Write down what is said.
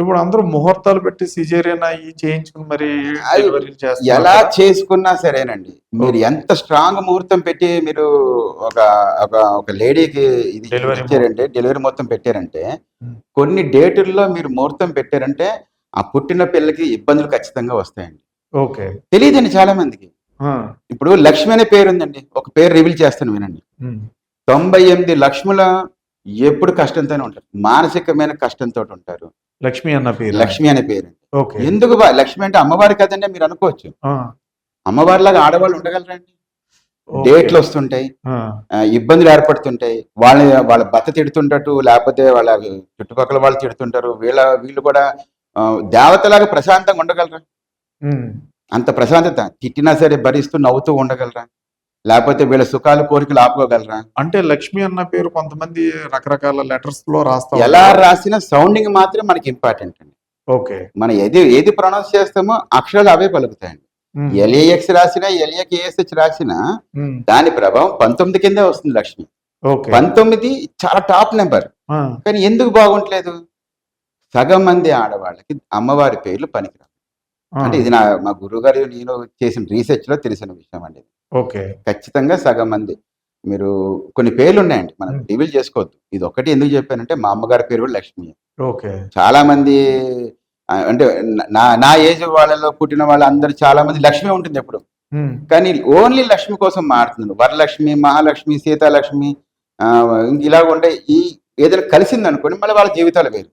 ఇప్పుడు అందరూ ముహూర్తాలు పెట్టి సిజేరియన్ అయ్యి చేయించుకుని మరి ఎలా? చేసుకున్నా సరేనండి. మీరు ఎంత స్ట్రాంగ్ ముహూర్తం పెట్టి మీరు ఒక ఒక ఒక లేడీకి ఇది ఇచ్చారంటే డెలివరీ మొత్తం పెట్టారంటే. కొన్ని డేటుల్లో మీరు ముహూర్తం పెట్టారంటే ఆ పుట్టిన పిల్లకి ఇబ్బందులు ఖచ్చితంగా వస్తాయండి. ఓకే. తెలియదండి చాలా మందికి ఇప్పుడు లక్ష్మి అనే పేరు ఉందండి. ఒక పేరు రివీల్ చేస్తాను వినండి. తొంభై ఎనిమిది లక్ష్ముల ఎప్పుడు కష్టంతోనే ఉంటారు. మానసికమైన కష్టంతో ఉంటారు. లక్ష్మి అన్న పేరు. లక్ష్మి అనే పేరు. ఓకే. ఎందుకు బా- లక్ష్మి అంటే అమ్మవారి కదండి మీరు అనుకోవచ్చు. ఆ, అమ్మవారిలాగా ఆడవాళ్ళు ఉండగలరండి. డేట్లు వస్తుంటాయి. ఇబ్బందులు ఏర్పడుతుంటాయి. వాళ్ళని వాళ్ళ భర్త తిడుతుంటట్టు లేకపోతే వాళ్ళ చుట్టుపక్కల వాళ్ళు తిడుతుంటారు. వీళ్ళ వీళ్ళు కూడా దేవతలాగా ప్రశాంతంగా ఉండగలరా? అంత ప్రశాంతత. తిట్టినా సరే భరిస్తూ నవ్వుతూ ఉండగలరా? లేకపోతే వీళ్ళ సుఖాలు కోరికలు ఆపుకోగలరా? అంటే లక్ష్మి అన్న పేరు కొంతమంది రకరకాల లెటర్స్లో రాస్తా ఎలా. రాసిన సౌండింగ్ మాత్రం మనకి ఇంపార్టెంట్ అండి. ఓకే. మనం ఏది ఏది ప్రొనౌన్స్ చేస్తామో అక్షరాలు అవే పలుకుతాయండి. ఎల్ఏఎక్స్ రాసినా ఎల్ఏకేఎస్హెచ్ రాసినా దాని ప్రభావం పంతొమ్మిది కిందే వస్తుంది లక్ష్మి. పంతొమ్మిది చాలా టాప్ నెంబర్ కానీ ఎందుకు బాగుంటలేదు? సగం మంది ఆడవాళ్ళకి అమ్మవారి పేర్లు పనికిరావు. అంటే ఇది నా మా గురువు గారు నేను చేసిన రీసెర్చ్లో తెలిసిన విషయం అండి ఓకే. ఖచ్చితంగా సగం మంది. మీరు కొన్ని పేర్లు ఉన్నాయండి మనం. రివీల్ చేసుకోవద్దు. ఇది ఒకటి ఎందుకు చెప్పానంటే మా అమ్మగారి పేరు కూడా లక్ష్మి. ఓకే. చాలా మంది అంటే నా నా ఏజ్ వాళ్ళలో పుట్టిన వాళ్ళందరూ చాలా మంది లక్ష్మి ఉంటుంది ఎప్పుడు. కానీ ఓన్లీ లక్ష్మి కోసం మాడుతున్నారు వరలక్ష్మి మహాలక్ష్మి సీతాలక్ష్మి ఇలా ఉండే ఈ ఏదైనా కలిసింది అనుకోండి మళ్ళీ వాళ్ళ జీవితాలు వేరు.